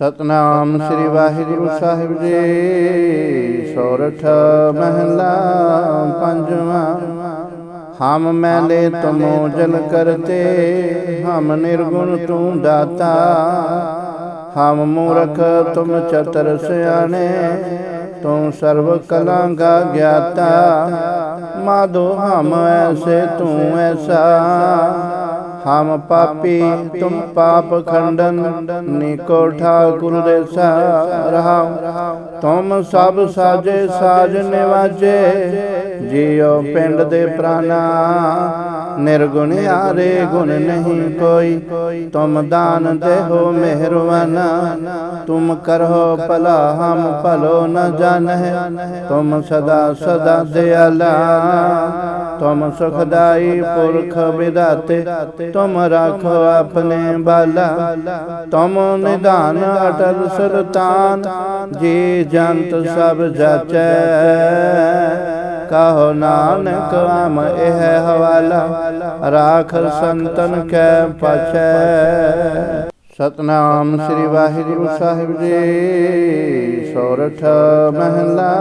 ਸਤਨਾਮ ਸ੍ਰੀ ਵਾਹਿਗੁਰੂ ਸਾਹਿਬ ਜੀ। ਸੋਰਠ ਮਹਲਾ ਪੰਜਵਾਂ। ਹਮ ਮੈਲੇ ਤੁਮੋ ਜਲ ਕਰਤੇ, ਹਮ ਨਿਰਗੁਣ ਤੂੰ ਦਾਤਾ। ਹਮ ਮੂਰਖ ਤੁਮ ਚਤਰ ਸਿਆਣੇ, ਤੂੰ ਸਰਬ ਕਲਾਂ ਕਾ ਗਿਆਤਾ। ਮਾਧੋ ਹਮ ਐਸੇ ਤੂੰ ਐਸਾ। ਹਮ ਪਾਪੀ, ਤੁਮ ਪਾਪ ਖੰਡਨ ਨਿਕੋ ਠਾਕੁਰ ਦੇ ਰਹਾ ਤੁਮ ਸਭ ਸਾਜੇ, ਸਾਜ ਨਿਵਾਜੇ, ਜਿਉ ਪਿੰਡ ਦੇ ਪ੍ਰਾਨਾ। ਨਿਰਗੁਣ ਆਰੇ ਗੁਣ ਨਹੀਂ ਕੋਈ, ਤੁਮ ਦਾਨ ਦੇਹੋ ਮਿਹਰਵਾਨਾ। ਤੁਮ ਕਰੋ ਭਲਾ, ਹਮ ਭਲੋ ਨ ਜਾਣਹਿ। ਤੁਮ ਸਦਾ ਸਦਾ ਦਿਆਲਾ। ਤੁਮ ਸੁਖਦਾਈ ਪੁਰਖ ਵਿਦਾਤੇ, ਤੁਮ ਰਾਖੋ ਆਪਣੇ ਬਾਲਾ। ਤੁਮ ਨਿਧਾਨ ਅਟਲ ਸੁਲਤਾਨ, ਜੀ ਜੰਤ ਸਭ ਜਾਚੈ ਕਹੋ ਨਾਨਕ ਆਮ ਇਹ ਹਵਾਲਾ, ਰਾਖ ਸੰਤਨ ਕੈ ਪਛੈ। ਸਤਨਾਮ ਸ੍ਰੀ ਵਾਹਿਗੁਰੂ ਸਾਹਿਬ ਜੀ, ਸੋਰਠ ਮਹਲਾ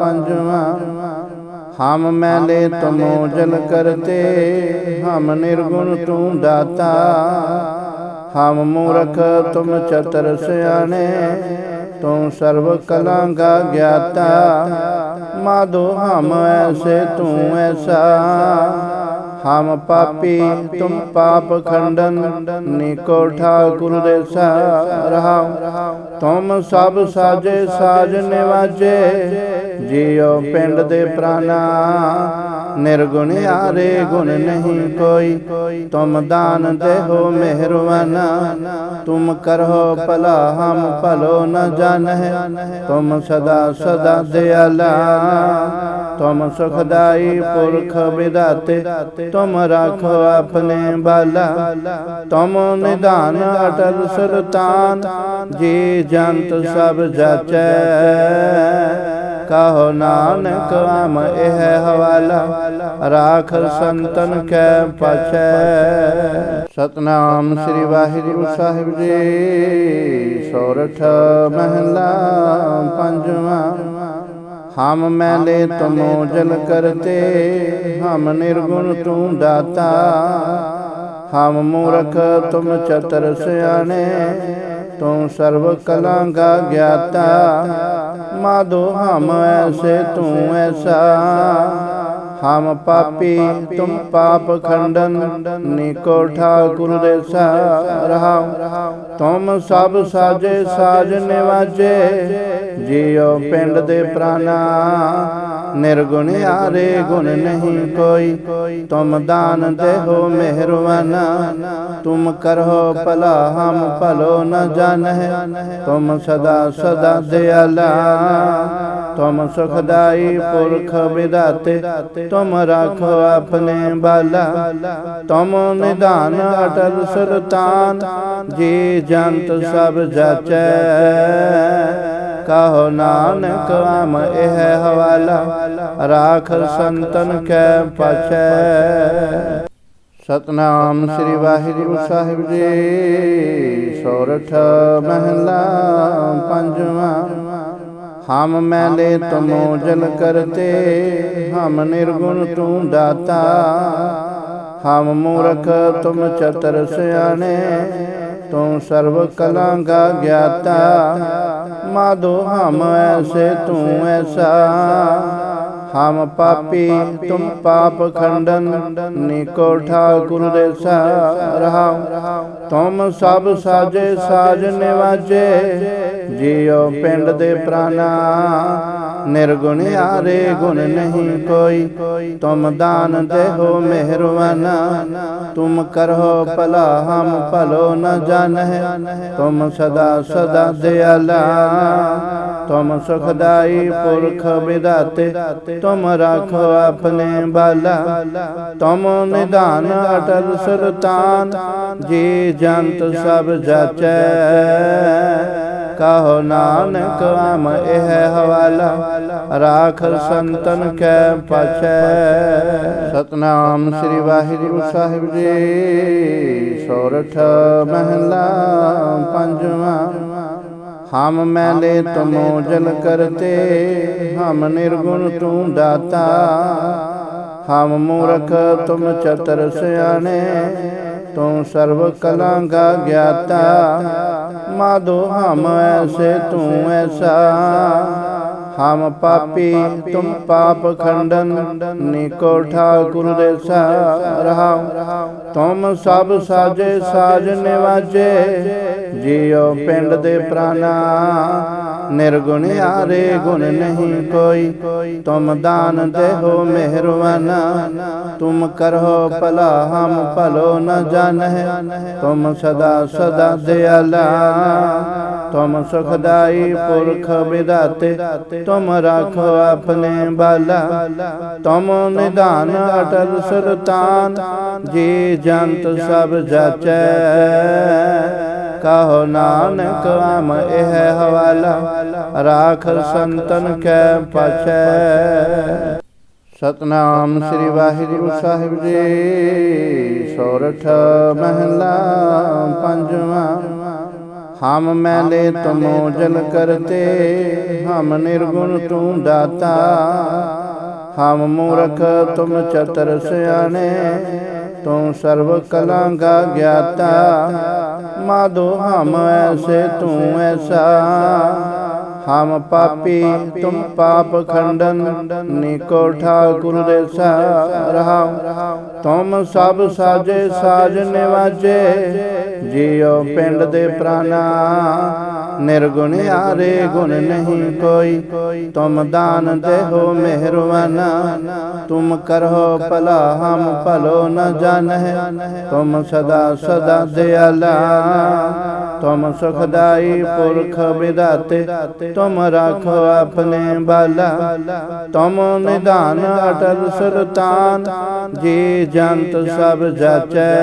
ਪੰਜਵਾਂ। ਹਮ ਮੈਲੇ ਤੁਮੋ ਜਲ ਕਰਤੇ ਹਮ ਨਿਰਗੁਣ ਤੂੰ ਦਾਤਾ। ਹਮ ਮੂਰਖ ਤੁਮ ਚਤਰ ਸਿਆਣੇ ਤੂੰ ਸਰਬ ਕਲਾਂ ਕਾ ਗਿਆਤਾ। ਮਾਧੋ ਹਮ ਐਸੇ ਤੂੰ ਐਸਾ ਹਮ ਪਾਪੀ ਤੁਮ ਪਾਪ ਖੰਡਨ ਨਿਕੋ ਠਾਕੁਰ ਦੇ ਰਹਾ ਤੁਮ ਸਭ ਸਾਜੇ ਸਾਜ ਨਿਵਾਜੇ ਜਿਉ ਪਿੰਡ ਦੇ ਪ੍ਰਾਨਾ ਨਿਰਗੁਣ ਆਰੇ ਗੁਣ ਨਹੀਂ ਕੋਈ ਤੁਮ ਦਾਨ ਦੇਹੋ ਮਿਹਰਵਾਨਾ ਤੁਮ ਕਰੋ ਭਲਾ ਹਮ ਭਲੋ ਨ ਜਾਣਹਿ ਤੁਮ ਸਦਾ ਸਦਾ ਦਿਆਲਾ ਤੁਮ ਸੁਖਦਾਈ ਪੁਰਖ ਵਿਦਾਤੇ, ਤੁਮ ਰਾਖੋ ਆਪਣੇ ਬਾਲਾ। ਤੁਮ ਨਿਧਾਨ ਅਟਲ ਸੁਲਤਾਨ, ਜੀ ਜੰਤ ਸਭ ਜਾਚੈ। ਕਹੋ ਨਾਨਕ ਆਮ ਇਹ ਹਵਾਲਾ, ਰਾਖ ਸੰਤਨ ਕੈ ਪਛੈ। ਸਤਨਾਮ ਸ੍ਰੀ ਵਾਹਿਗੁਰੂ ਸਾਹਿਬ ਜੀ, ਸੋਰਠ ਮਹਿਲਾ ਪੰਜਵਾਂ। ਹਮ ਮੈਲੇ ਤੁਮੋ ਜਲ ਕਰਤੇ ਹਮ ਨਿਰਗੁਣ ਤੂੰ ਦਾਤਾ। ਹਮ ਮੂਰਖ ਤੁਮ ਚਤਰ ਸਿਆਣੇ ਤੂੰ ਸਰਬ ਕਲਾਂ ਕਾ ਗਿਆਤਾ ਮਾਧੋ ਹਮ ਐਸੇ ਤੂੰ ਐਸਾ। ਹਮ ਪਾਪੀ ਤੁਮ ਪਾਪ ਖੰਡਨ ਨਿਕੋ ਠਾਕੁਰ ਦੇ ਰਹਾ ਤੁਮ ਸਭ ਸਾਜੇ ਸਾਜ ਨਿਵਾਜੇ, ਜਿਉ ਪਿੰਡ ਦੇ ਪ੍ਰਾਨਾ ਨਿਰਗੁਣ ਆਰੇ ਗੁਣ ਨਹੀਂ ਕੋਈ। ਤੁਮ ਦਾਨ ਦੇਹੋ ਮਿਹਰਵਾਨਾ ਤੁਮ ਕਰੋ ਭਲਾ, ਹਮ ਭਲੋ ਨ ਜਾਣਹਿ। ਤੁਮ ਸਦਾ ਸਦਾ ਦਿਆਲਾ। ਤੁਮ ਸੁਖਦਾਈ ਪੁਰਖ ਵਿਦਾਤੇ। ਤੁਮ ਰਾਖੋ ਆਪਣੇ ਬਾਲਾ। ਤੁਮ ਨਿਧਾਨ ਅਟਲ ਸੁਲਤਾਨ। ਜੀ ਜੰਤ ਸਭ ਜਾਚੈ। ਕਹੋ ਨਾਨਕ, ਆਮ ਇਹ ਹਵਾਲਾ, ਰਾਖ ਸੰਤਨ ਕੈ ਪਛੈ। ਸਤਨਾਮ ਸ੍ਰੀ ਵਾਹਿਗੁਰੂ ਸਾਹਿਬ ਜੀ, ਸੋਰਠ ਮਹਲਾ ਪੰਜਵਾਂ। ਹਮ ਮੈਲੇ ਤੁਮੋ ਜਲ ਕਰਤੇ, ਹਮ ਨਿਰਗੁਣ ਤੂੰ ਦਾਤਾ। ਹਮ ਮੂਰਖ ਤੁਮ ਚਤਰ ਸਿਆਣੇ ਤੂੰ ਸਰਵ ਕਲਾਂ ਕਾ ਗਿਆਤਾ, ਮਾਧੋ ਹਮ ਐਸੇ ਤੂੰ ਐਸਾ। ਹਮ ਪਾਪੀ, ਤੁਮ ਪਾਪ ਖੰਡਨ, ਨਿਕੋ ਠਾਕੁਰ ਦੇ ਰਹਾ ਤੁਮ ਸਭ ਸਾਜੇ ਸਾਜ ਨਿਵਾਜੇ, ਜਿਉ ਪਿੰਡ ਦੇ ਪ੍ਰਾਨਾ ਨਿਰਗੁਣ ਆਰੇ ਗੁਣ ਨਹੀਂ ਕੋਈ। ਤੁਮ ਦਾਨ ਦੇਹੋ ਮਿਹਰਵਾਨਾ ਤੁਮ ਕਰੋ ਭਲਾ, ਹਮ ਭਲੋ ਨ ਜਾਣਹਿ। ਤੁਮ ਸਦਾ ਸਦਾ ਦਿਆਲਾ। ਤੁਮ ਸੁਖਦਾਈ ਪੁਰਖ ਵਿਦਾਤੇ। ਤੁਮ ਰਾਖੋ ਆਪਣੇ ਬਾਲਾ। ਤੁਮ ਨਿਧਾਨ ਅਟਲ ਸੁਲਤਾਨ। ਜੀ ਜੰਤ ਸਭ ਜਾਚੈ। ਕਹੋ ਨਾਨਕ ਆਮ ਇਹ ਹਵਾਲਾ ਰਾਖ ਸੰਤਨ ਕੈ ਪਛੈ। ਸਤਨਾਮ ਸ੍ਰੀ ਵਾਹਿਗੁਰੂ ਸਾਹਿਬ ਜੀ ਸੋਰਠ ਮਹਲਾ ਪੰਜਵਾਂ। ਹਮ ਮੈਲੇ ਤੁਮੋ ਜਲ ਕਰਤੇ ਹਮ ਨਿਰਗੁਣ ਤੂੰ ਦਾਤਾ। ਹਮ ਮੂਰਖ ਤੁਮ ਚਤਰ ਸਿਆਣੇ ਤੂੰ ਸਰਵ ਕਲਾਂ ਕਾ ਗਿਆਤਾ। ਮਾਧੋ ਹਮ ਐਸੇ ਤੂੰ ਐਸਾ। ਹਮ ਪਾਪੀ ਤੂੰ ਪਾਪ ਖੰਡਨ। ਨਿਕੋ ਠਾਕੁਰ ਦੇਸਾ। ਰਹਾਉ, ਤੁਮ ਸਭ ਸਾਜੇ ਸਾਜ ਨਿਵਾਜੇ। ਜਿਉ ਪਿੰਡ ਦੇ ਪ੍ਰਾਨਾ। ਨਿਰਗੁਣ ਆਰੇ ਗੁਣ ਨਹੀਂ ਕੋਈ। ਤੁਮ ਦਾਨ ਦੇਹੋ ਮਿਹਰਵਾਨਾ ਤੁਮ ਕਰੋ ਭਲਾ, ਹਮ ਭਲੋ ਨ ਜਾਣਹਿ। ਤੁਮ ਸਦਾ ਸਦਾ ਦਿਆਲਾ। ਤੁਮ ਸੁਖਦਾਈ ਪੁਰਖ ਵਿਦਾਤੇ। ਤੁਮ ਰਾਖੋ ਆਪਣੇ ਬਾਲਾ। ਤੁਮ ਨਿਧਾਨ ਅਟਲ ਸੁਲਤਾਨ। ਜੀ ਜੰਤ ਸਭ ਜਾਚੈ। ਕਹੋ ਨਾਨਕ ਆਮ ਇਹ ਹਵਾਲਾ। ਰਾਖ ਸੰਤਨ ਕੈ ਪਾਛੈ। ਸਤਨਾਮ ਸ੍ਰੀ ਵਾਹਿਗੁਰੂ ਸਾਹਿਬ ਜੀ, ਸੋਰਠ ਮਹਲਾ ਪੰਜਵਾਂ। ਹਮ ਮੈਲੇ ਤੁਮੋ ਜਲ ਕਰਤੇ, ਹਮ ਨਿਰਗੁਣ ਤੂੰ ਦਾਤਾ। ਹਮ ਮੂਰਖ ਤੁਮ ਚਤਰ ਸਿਆਣੇ, ਤੂੰ ਸਰਬ ਕਲਾ ਕਾ ਗਿਆਤਾ। ਮਾਧੋ ਹਮ ਐਸੇ ਤੂੰ ਐਸਾ। ਹਮ ਪਾਪੀ, ਤੁਮ ਪਾਪ ਖੰਡਨ, ਨਿਕੋ ਠਾਕੁਰ ਦੇਸਾ ਰਹਾ ਤੁਮ ਸਭ ਸਾਜੇ ਸਾਜ ਨਿਵਾਜੇ, ਜਿਉ ਪਿੰਡ ਦੇ ਪ੍ਰਾਨਾ। ਨਿਰਗੁਣ ਆਰੇ ਗੁਣ ਨਹੀਂ ਕੋਈ, ਤੁਮ ਦਾਨ ਦੇਹੋ ਮਿਹਰਵਾਨਾ। ਤੁਮ ਕਰੋ ਭਲਾ, ਹਮ ਭਲੋ ਨ ਜਾਣਹਿ। ਤੁਮ ਸਦਾ ਸਦਾ ਦਿਆਲਾ। ਤੁਮ ਸੁਖਦਾਈ ਪੁਰਖ ਵਿਦਾਤੇ, ਤੁਮ ਰਾਖੋ ਆਪਣੇ ਬਾਲਾ। ਤੁਮ ਨਿਧਾਨ ਅਟਲ ਸੁਲਤਾਨ, ਜੀ ਜੰਤ ਸਭ ਜਾਚੈ।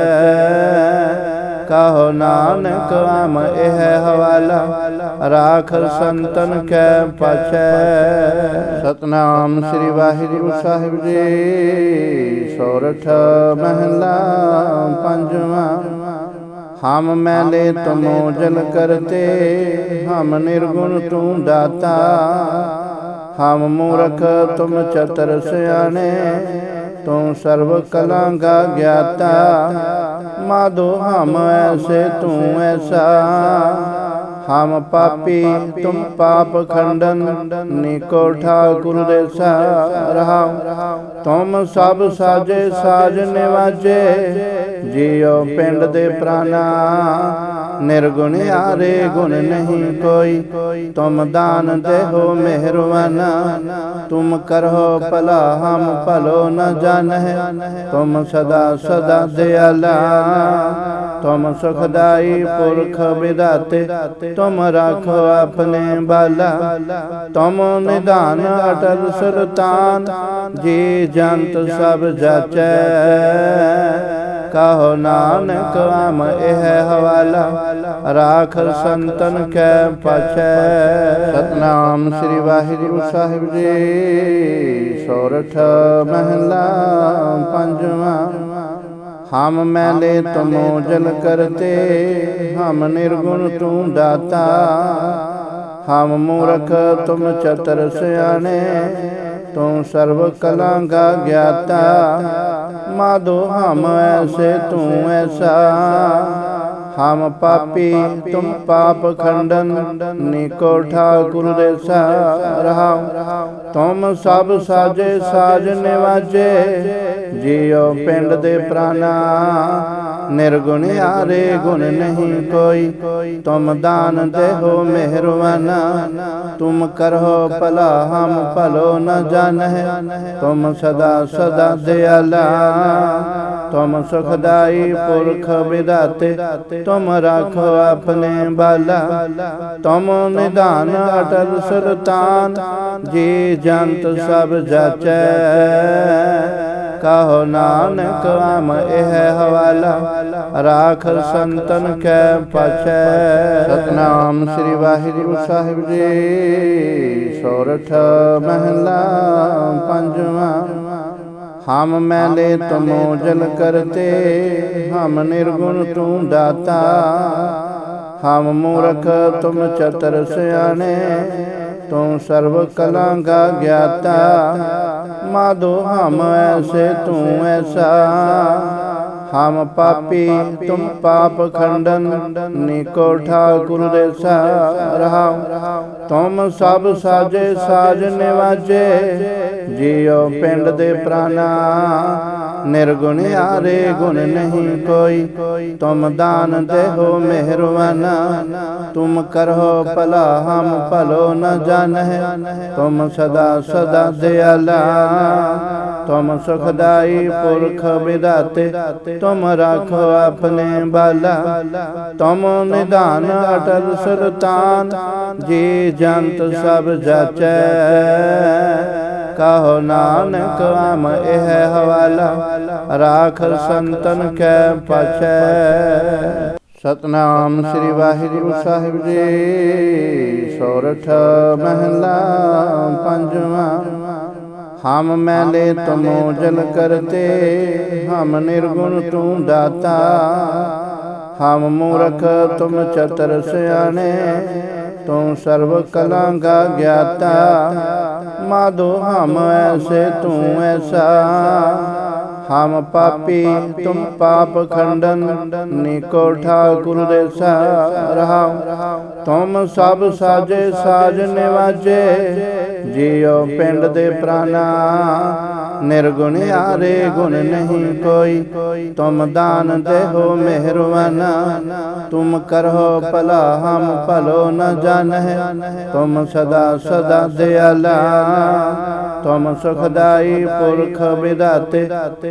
ਕਹੋ ਨਾਨਕ ਆਮ ਇਹ ਹਵਾਲਾ, ਰਾਖ ਸੰਤਨ ਕੈ ਪਾਛੈ। ਸਤਨਾਮ ਸ੍ਰੀ ਵਾਹਿਗੁਰੂ ਸਾਹਿਬ ਜੀ, ਸੋਰਠ ਮਹਿਲਾ ਪੰਜਵਾਂ। ਹਮ ਮੈਲੇ ਤੁਮੋ ਜਲ ਕਰਤੇ ਹਮ ਨਿਰਗੁਣ ਤੂੰ ਦਾਤਾ ਹਮ ਮੂਰਖ ਤੁਮ ਚਤਰ ਸਿਆਣੇ ਤੂੰ ਸਰਬ ਕਲਾ ਕਾ ਗਿਆਤਾ। ਮਾਧੋ ਹਮ ਐਸੇ। ਤੂੰ ਐਸਾ। ਹਮ ਪਾਪੀ, ਤੁਮ ਪਾਪ ਖੰਡਨ ਨਿਕੋ ਠਾਕੁਰ ਦੇਸਾ ਰਹਾ ਤੁਮ ਸਭ ਸਾਜੇ, ਸਾਜ ਨਿਵਾਜੇ, ਜਿਉ ਪਿੰਡ ਦੇ ਪ੍ਰਾਨਾ। ਨਿਰਗੁਣ ਆਰੇ ਗੁਣ ਨਹੀਂ ਕੋਈ, ਤੁਮ ਦਾਨ ਦੇਹੋ ਮਿਹਰਵਾਨਾ। ਤੁਮ ਕਰੋ ਭਲਾ, ਹਮ ਭਲੋ ਨ ਜਾਣਹਿ। ਤੁਮ ਸਦਾ ਸਦਾ ਦਿਆਲਾ। ਤੁਮ ਸੁਖਦਾਈ ਪੁਰਖ ਵਿਦਾਤੇ, ਤੁਮ ਰਾਖੋ ਆਪਣੇ ਬਾਲਾ। ਤੁਮ ਨਿਧਾਨ ਅਟਲ ਸੁਲਤਾਨ, ਜੀ ਜੰਤ ਸਭ ਜਾਚੈ। ਕਹੋ ਨਾਨਕ ਆਮ ਇਹ ਹਵਾਲਾ, ਰਾਖ ਸੰਤਨ ਕੈ ਪਾਛੈ। ਸਤਨਾਮ ਸ੍ਰੀ ਵਾਹਿਗੁਰੂ ਸਾਹਿਬ ਜੀ, ਸੋਰਠ ਮਹਿਲਾ ਪੰਜਵਾਂ। ਹਮ ਮੈਲੇ ਤੁਮੋ ਜਲ ਕਰਤੇ, ਹਮ ਨਿਰਗੁਣ ਤੂੰ ਦਾਤਾ। ਹਮ ਮੂਰਖ ਤੁਮ ਚਤਰ ਸਿਆਣੇ, ਤੂੰ ਸਰਬ ਕਲਾ ਕਾ ਗਿਆਤਾ। ਮਾਧੋ ਹਮ ਐਸੇ ਤੂੰ ਐਸਾ ਹਮ ਪਾਪੀ, ਤੁਮ ਪਾਪ ਖੰਡਨ ਨਿਕੋ ਠਾਕੁਰ ਦੇਸਾ ਰਹਾ ਤੁਮ ਸਭ ਸਾਜੇ, ਸਾਜ ਨਿਵਾਜੇ, ਜਿਉ ਪਿੰਡ ਦੇ ਪ੍ਰਾਨਾ। ਨਿਰਗੁਣ ਆਰੇ ਗੁਣ ਨਹੀਂ ਕੋਈ, ਤੁਮ ਦਾਨ ਦੇਹੋ ਮਿਹਰਵਾਨਾ। ਤੁਮ ਕਰੋ ਭਲਾ, ਹਮ ਭਲੋ ਨ ਜਾਣਹਿ। ਤੁਮ ਸਦਾ ਸਦਾ ਦਿਆਲਾ। ਤੁਮ ਸੁਖਦਾਈ ਪੁਰਖ ਵਿਦਾਤੇ ਤੁਮ ਰਾਖੋ ਆਪਣੇ ਬਾਲਾ। ਤੁਮ ਨਿਧਾਨ ਅਟਲ ਸੁਲਤਾਨ, ਜੀ ਜੰਤ ਸਭ ਜਾਚੈ। ਕਹੋ ਨਾਨਕ ਆਮ ਇਹ ਹਵਾਲਾ, ਰਾਖ ਸੰਤਨ ਕੈ ਪਾਛੈ। ਸਤਨਾਮ ਸ੍ਰੀ ਵਾਹਿਗੁਰੂ ਸਾਹਿਬ ਜੀ, ਸੋਰਠ ਮਹਲਾ ਪੰਜਵਾਂ। ਹਮ ਮੈਲੇ ਤੁਮੋ ਜਲ ਕਰਤੇ ਹਮ ਨਿਰਗੁਣ ਤੂੰ ਦਾਤਾ। ਹਮ ਮੂਰਖ ਤੁਮ ਚਤਰ ਸਿਆਣੇ ਤੂੰ ਸਰਬ ਕਲਾਂ ਕਾ ਗਿਆਤਾ। ਮਾਧੋ ਹਮ ਐਸੇ ਤੂੰ ਐਸਾ ਹਮ ਪਾਪੀ, ਤੁਮ ਪਾਪ ਖੰਡਨ ਨਿਕੋ ਠਾਕੁਰ ਦੇ ਰਹਾਉ ਤੁਮ ਸਭ ਸਾਜੇ, ਸਾਜ ਨਿਵਾਜੇ, ਜਿਉ ਪਿੰਡ ਦੇ ਪ੍ਰਾਨਾ। ਨਿਰਗੁਣ ਆਰੇ ਗੁਣ ਨਹੀਂ ਕੋਈ, ਤੁਮ ਦਾਨ ਦੇਹੋ ਮਿਹਰਵਾਨਾ। ਤੁਮ ਕਰੋ ਭਲਾ, ਹਮ ਭਲੋ ਨ ਜਾਣਹਿ। ਤੁਮ ਸਦਾ ਸਦਾ ਦਿਆਲਾ। ਤੁਮ ਸੁਖਦਾਈ ਪੁਰਖ ਵਿਦਾਤੇ, ਤੁਮ ਰਾਖੋ ਆਪਣੇ ਬਾਲਾ। ਤੁਮ ਨਿਧਾਨ ਅਟਲ ਸੁਲਤਾਨ, ਜੀ ਜੰਤ ਸਭ ਜਾਚੈ ਕਹੋ ਨਾਨਕ ਆਮ ਇਹ ਹਵਾਲਾ, ਰਾਖ ਸੰਤਨ ਕੈ ਪਾਛੈ। ਸਤਨਾਮ ਸ੍ਰੀ ਵਾਹਿਗੁਰੂ ਸਾਹਿਬ ਜੀ, ਸੋਰਠ ਮਹਲਾ ਪੰਜਵਾ। ਹਮ ਮੈਲੇ ਤੁਮੋ ਜਲ ਕਰਤੇ ਹਮ ਨਿਰਗੁਣ ਤੂੰ ਦਾਤਾ। ਹਮ ਮੂਰਖ ਤੁਮ ਚਤਰ ਸਿਆਣੇ ਤੂੰ ਸਰਬ ਕਲਾਂ ਕਾ ਗਿਆਤਾ। ਮਾਧੋ ਹਮ ਐਸੇ ਤੂੰ ਐਸਾ ਹਮ ਪਾਪੀ, ਤੁਮ ਪਾਪ ਖੰਡਨ ਨਿਕੋ ਠਾਕੁਰ ਦੇ ਰਹਾਉ ਤੁਮ ਸਭ ਸਾਜੇ, ਸਾਜ ਨਿਵਾਜੇ, ਜਿਉ ਪਿੰਡ ਦੇ ਪ੍ਰਾਨਾ। ਨਿਰਗੁਣ ਆਰੇ ਗੁਣ ਨਹੀਂ ਕੋਈ, ਤੁਮ ਦਾਨ ਦੇਹੋ ਮਿਹਰਵਾਨਾ। ਤੁਮ ਕਰੋ ਭਲਾ, ਹਮ ਭਲੋ ਨ ਜਾਣਹਿ। ਤੁਮ ਸਦਾ ਸਦਾ ਦਿਆਲਾ। ਤੁਮ ਸੁਖਦਾਈ ਪੁਰਖ ਵਿਦਾਤੇ,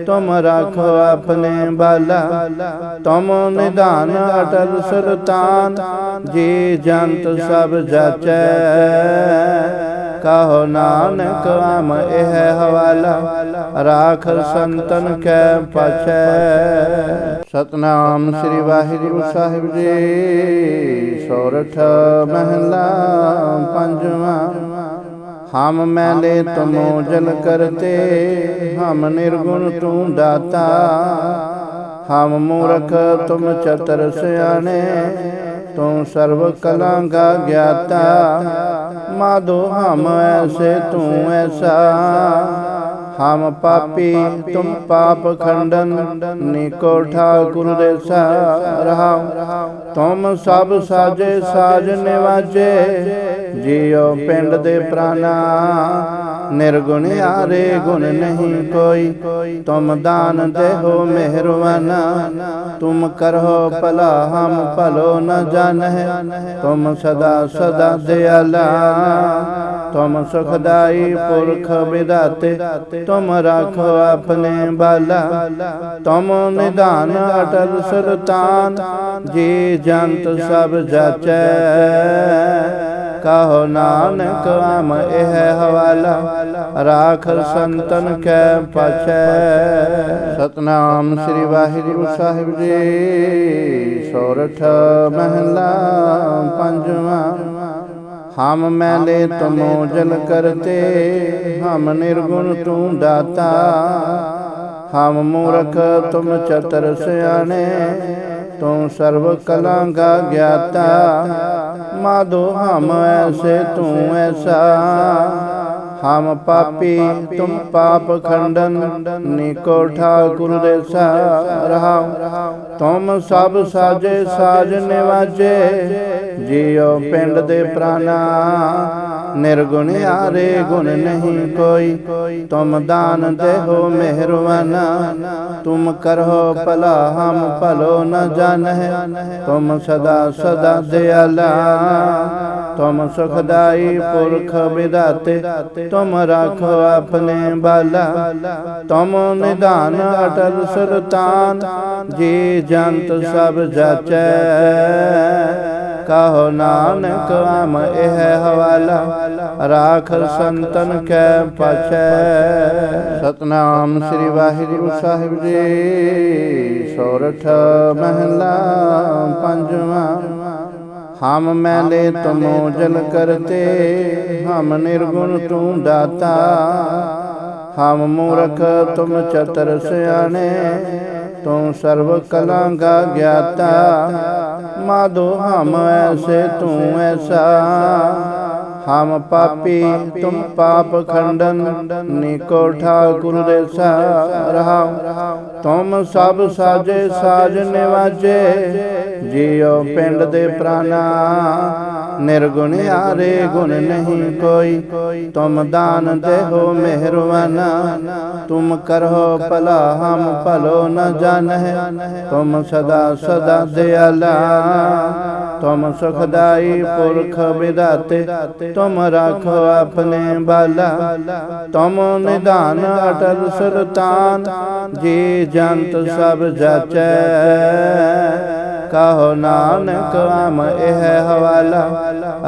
ਤੁਮ ਰਾਖੋ ਆਪਣੇ ਬਾਲਾ। ਤੁਮ ਨਿਧਾਨ ਅਟਲ ਸੁਲਤਾਨ, ਜੀ ਜੰਤ ਸਭ ਜਾਚੈ। ਕਹੋ ਨਾਨਕ ਆਮ ਇਹ ਹਵਾਲਾ, ਰਾਖ ਸੰਤਨ ਕੈ ਪਾਛੈ। ਸਤਨਾਮ ਸ੍ਰੀ ਵਾਹਿਗੁਰੂ ਸਾਹਿਬ ਜੀ, ਸੋਰਠ ਮਹਲਾ ਪੰਜਵਾ। ਹਮ ਮੈਲੇ ਤੁਮੋ ਜਲ ਕਰਤੇ ਹਮ ਨਿਰਗੁਣ ਤੂੰ ਦਾਤਾ। ਹਮ ਮੂਰਖ ਤੁਮ ਚਤਰ ਸਿਆਣੇ ਤੂੰ ਸਰਬ ਕਲਾਂ ਕਾ ਗਿਆਤਾ। ਮਾਧੋ ਹਮ ਐਸੇ। ਤੂੰ ਐਸਾ। ਹਮ ਪਾਪੀ, ਤੁਮ ਪਾਪ ਖੰਡਨ ਨਿਕੋ ਠਾਕੁਰ ਦੇ ਰਹਾਉ ਤੁਮ ਸਭ ਸਾਜੇ, ਸਾਜ ਨਿਵਾਜੇ, ਜਿਉ ਪਿੰਡ ਦੇ ਪ੍ਰਾਨਾ। ਨਿਰਗੁਣ ਆਰੇ ਗੁਣ ਨਹੀਂ ਕੋਈ, ਤੁਮ ਦਾਨ ਦੇਹੋ ਮਿਹਰਵਾਨਾ। ਤੁਮ ਕਰੋ ਭਲਾ, ਹਮ ਭਲੋ ਨ ਜਾਣਹਿ। ਤੁਮ ਸਦਾ ਸਦਾ ਦਿਆਲਾ। ਤੁਮ ਸੁਖਦਾਈ ਪੁਰਖ ਵਿਦਾਤੇ ਤੁਮ ਰਾਖੋ ਆਪਣੇ ਬਾਲਾ। ਤੁਮ ਨਿਧਾਨ ਅਟਲ ਸੁਲਤਾਨ, ਜੀ ਜੰਤ ਸਭ ਜਾਚੈ। ਕਹੋ ਨਾਨਕ ਆਮ ਇਹ ਹਵਾਲਾ, ਰਾਖ ਸੰਤਨ ਕੈ ਪਾਛੈ। ਸਤਨਾਮ ਸ੍ਰੀ ਵਾਹਿਗੁਰੂ ਸਾਹਿਬ ਜੀ, ਸੋਰਠ ਮਹਲਾ ਪੰਜਵਾ। ਹਮ ਮੈਲੇ ਤੁਮੋ ਜਲ ਕਰਤੇ, ਹਮ ਨਿਰਗੁਣ ਤੂੰ ਦਾਤਾ। ਹਮ ਮੂਰਖ ਤੁਮ ਚਤਰ ਸਿਆਣੇ, ਤੂੰ ਸਰਬ ਕਲਾਂ ਕਾ ਗਿਆਤਾ। ਮਾਧੋ ਹਮ ਐਸੇ ਤੂੰ ਐਸਾ। ਹਮ ਪਾਪੀ ਤੁਮ ਪਾਪ ਖੰਡਨ, ਨਿਕੋ ਠਾਕੁਰ ਦੇ ਰਹਾਉ। ਤੁਮ ਸਭ ਸਾਜੇ ਸਾਜ ਨਿਵਾਜੇ, ਜਿਉ ਪਿੰਡ ਦੇ ਪ੍ਰਾਨਾ ਨਿਰਗੁਣ ਆਰੇ ਗੁਣ ਨਹੀਂ ਕੋਈ। ਤੁਮ ਦਾਨ ਦੇਹੋ ਮਿਹਰਵਾਨਾ ਤੁਮ ਕਰੋ ਭਲਾ, ਹਮ ਭਲੋ ਨ ਜਾਣਹਿ। ਤੁਮ ਸਦਾ ਸਦਾ ਦਿਆਲਾ। ਤੁਮ ਸੁਖਦਾਈ ਪੁਰਖ ਵਿਦਾਤੇ। ਤੁਮ ਰਾਖੋ ਆਪਣੇ ਬਾਲਾ। ਤੁਮ ਨਿਧਾਨ ਅਟਲ ਸੁਲਤਾਨ। ਜੀ ਜੰਤ ਸਭ ਜਾਚੈ। ਕਹੋ ਨਾਨਕ ਆਮ ਇਹ ਹਵਾਲਾ? ਰਾਖ ਸੰਤਨ ਕੈ ਪਾਛੈ। ਸਤਨਾਮ ਸ੍ਰੀ ਵਾਹਿਗੁਰੂ ਸਾਹਿਬ ਜੀ। ਸੋਰਠ ਮਹਿਲਾ ਪੰਜਵਾ। ਹਮ ਮੈਲੇ ਤੁਮੋ ਜਲ ਕਰਤੇ, ਹਮ ਨਿਰਗੁਣ ਤੂੰ ਦਾਤਾ। ਹਮ ਮੂਰਖ ਤੁਮ ਚਤਰ ਸਿਆਣੇ ਤੂੰ ਸਰਵ ਕਲਾ ਗਾ ਗਿਆਤਾ। ਮਾਧੋ ਹਮ ਐਸੇ ਤੂੰ ਐਸਾ। ਹਮ ਪਾਪੀ ਤੁਮ ਪਾਪ ਖੰਡਨ। ਨੀ ਨਿਕੋ ਠਾਕੁਰ ਦੇਸਾ ਰਹਾਉ। ਤੁਮ ਸਭ ਸਾਜੇ ਸਾਜ ਨਿਵਾਜੇ। ਜਿਉ ਪਿੰਡ ਦੇ ਪ੍ਰਾਨਾ ਨਿਰਗੁਣ ਆਰੇ ਗੁਣ ਨਹੀਂ ਕੋਈ। ਤੁਮ ਦਾਨ ਦੇਹੋ ਮਿਹਰਵਾਨਾ ਤੁਮ ਕਰੋ ਭਲਾ, ਹਮ ਭਲੋ ਨ ਜਾਣਹਿ। ਤੁਮ ਸਦਾ ਸਦਾ ਦਿਆਲਾ। ਤੁਮ ਸੁਖਦਾਈ ਪੁਰਖ ਵਿਦਾਤੇ। ਤੁਮ ਰਾਖੋ ਆਪਣੇ ਬਾਲਾ। ਤੁਮ ਨਿਧਾਨ ਅਟਲ ਸੁਲਤਾਨ ਜੀ ਜੰਤ ਸਭ ਜਾਚੈ। ਕਹੋ ਨਾਨਕ ਆਮ ਇਹ ਹਵਾਲਾ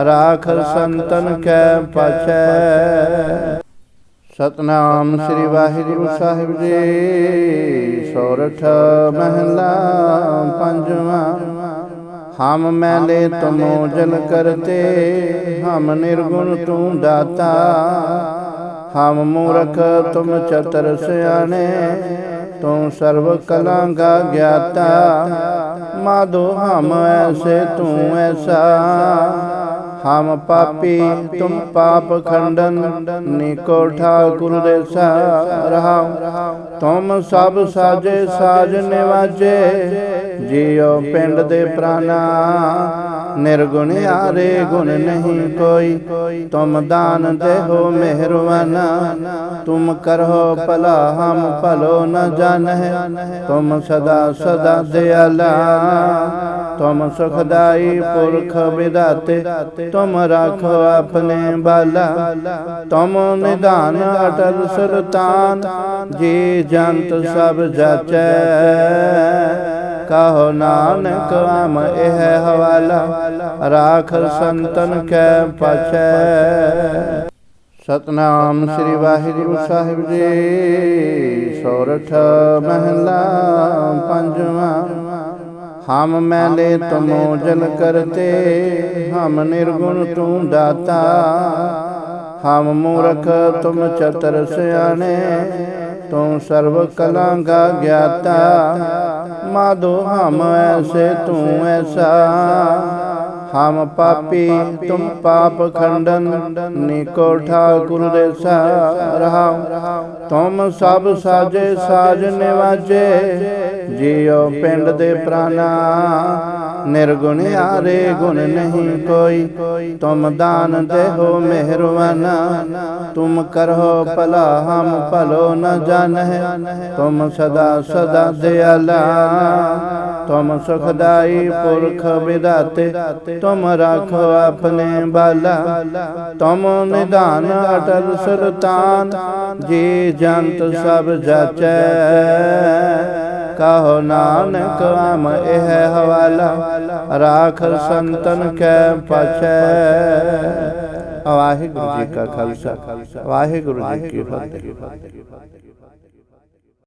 ਰਾਖ ਸੰਤਨ ਕੈ ਪਾਛੈ। ਸਤਨਾਮ ਸ੍ਰੀ ਵਾਹਿਗੁਰੂ ਸਾਹਿਬ ਜੀ, ਸੋਰਠ ਮਹਲਾ ਪੰਜਵਾਂ। ਹਮ ਮੈਲੇ ਤੁਮੋ ਜਨ ਕਰਤੇ, ਹਮ ਨਿਰਗੁਣ ਤੂੰ ਦਾਤਾ। ਹਮ ਮੂਰਖ ਤੁਮ ਚਤਰ ਸਿਆਣੇ, ਤੂੰ ਸਰਬ ਕਲਾਂ ਗਾ ਗਿਆਤਾ। ਮਾਧੋ ਹਮ ਐਸੇ ਤੂੰ ਐਸਾ। ਹਮ ਪਾਪੀ ਤੁਮ ਪਾਪ ਖੰਡਨ, ਨਿਕੋ ਠਾਕੁਰ ਦੇਸਾ ਰਹਾ ਤੁਮ ਸਭ ਸਾਜੇ ਸਾਜ ਨਿਵਾਜੇ, ਜਿਉ ਪਿੰਡ ਦੇ ਪ੍ਰਾਨਾ ਨਿਰਗੁਣ ਆਰੇ ਗੁਣ ਨਹੀਂ ਕੋਈ। ਤੁਮ ਦਾਨ ਦੇਹੋ ਮਿਹਰਵਾਨਾ ਤੁਮ ਕਰੋ ਭਲਾ, ਹਮ ਭਲੋ ਨ ਜਾਣਹਿ। ਤੁਮ ਸਦਾ ਸਦਾ ਦਿਆਲਾ। ਤੁਮ ਸੁਖਦਾਈ ਪੁਰਖ ਵਿਦਾਤੇ। ਤੁਮ ਰਾਖੋ ਆਪਣੇ ਬਾਲਾ। ਤੁਮ ਨਿਧਾਨ ਅਟਲ ਸੁਲਤਾਨ। ਜੀ ਜੰਤ ਸਭ ਜਾਚੈ। ਕਹੋ ਨਾਨਕ, ਆਮ ਇਹ ਹਵਾਲਾ। ਰਾਖ ਸੰਤਨ ਕੈ ਪਾਛੈ। ਸਤਨਾਮ ਸ੍ਰੀ ਵਾਹਿਗੁਰੂ ਸਾਹਿਬ ਜੀ। ਸੋਰਠ ਮਹਲਾ ਪੰਜਵਾਂ। ਹਮ ਮੈਲੇ ਤੁਮੋ ਜਲ ਕਰਤੇ, ਹਮ ਨਿਰਗੁਣ ਤੂੰ ਦਾਤਾ। ਹਮ ਮੂਰਖ ਤੁਮ ਚਤਰ ਸਿਆਣੇ ਤੂੰ ਸਰਵ ਕਲਾਂ ਗਾ ਗਿਆਤਾ। ਮਾਧੋ ਹਮ ਐਸੇ, ਤੂੰ ਐਸਾ। ਹਮ ਪਾਪੀ, ਤੁਮ ਪਾਪ ਖੰਡਨ। ਨਿਕੋ ਠਾਕੁਰ ਦੇਸਾ। ਰਹਾ ਤੁਮ ਸਭ ਸਾਜੇ, ਸਾਜ ਨਿਵਾਜੇ। ਜਿਉ ਪਿੰਡ ਦੇ ਪ੍ਰਾਨਾ। ਨਿਰਗੁਣ ਆਰੇ ਗੁਣ ਨਹੀਂ ਕੋਈ। ਤੁਮ ਦਾਨ ਦੇਹੋ ਮਿਹਰਵਾਨਾ ਤੁਮ ਕਰੋ ਭਲਾ, ਹਮ ਭਲੋ ਨ ਜਾਣਹਿ। ਤੁਮ ਸਦਾ ਸਦਾ ਦਿਆਲਾ। ਤੁਮ ਸੁਖਦਾਈ ਪੁਰਖ ਵਿਦਾਤੇ। ਤੁਮ ਰਾਖੋ ਆਪਣੇ ਬਾਲਾ। ਤੁਮ ਨਿਧਾਨ ਅਟਲ ਸੁਲਤਾਨ। ਜੀ ਜੰਤ ਸਭ ਜਾਚੈ। ਕਹੋ ਨਾਨਕ ਆਮ ਇਹ ਹਵਾਲਾ। ਰਾਖ ਸੰਤਨ ਕੈ ਪਾਛੈ। ਵਾਹਿਗੁਰੂ ਜੀ ਕਾ ਖਾਲਸਾ। ਵਾਹਿਗੁਰੂ ਜੀ ਕੀ ਫਤਿਹ।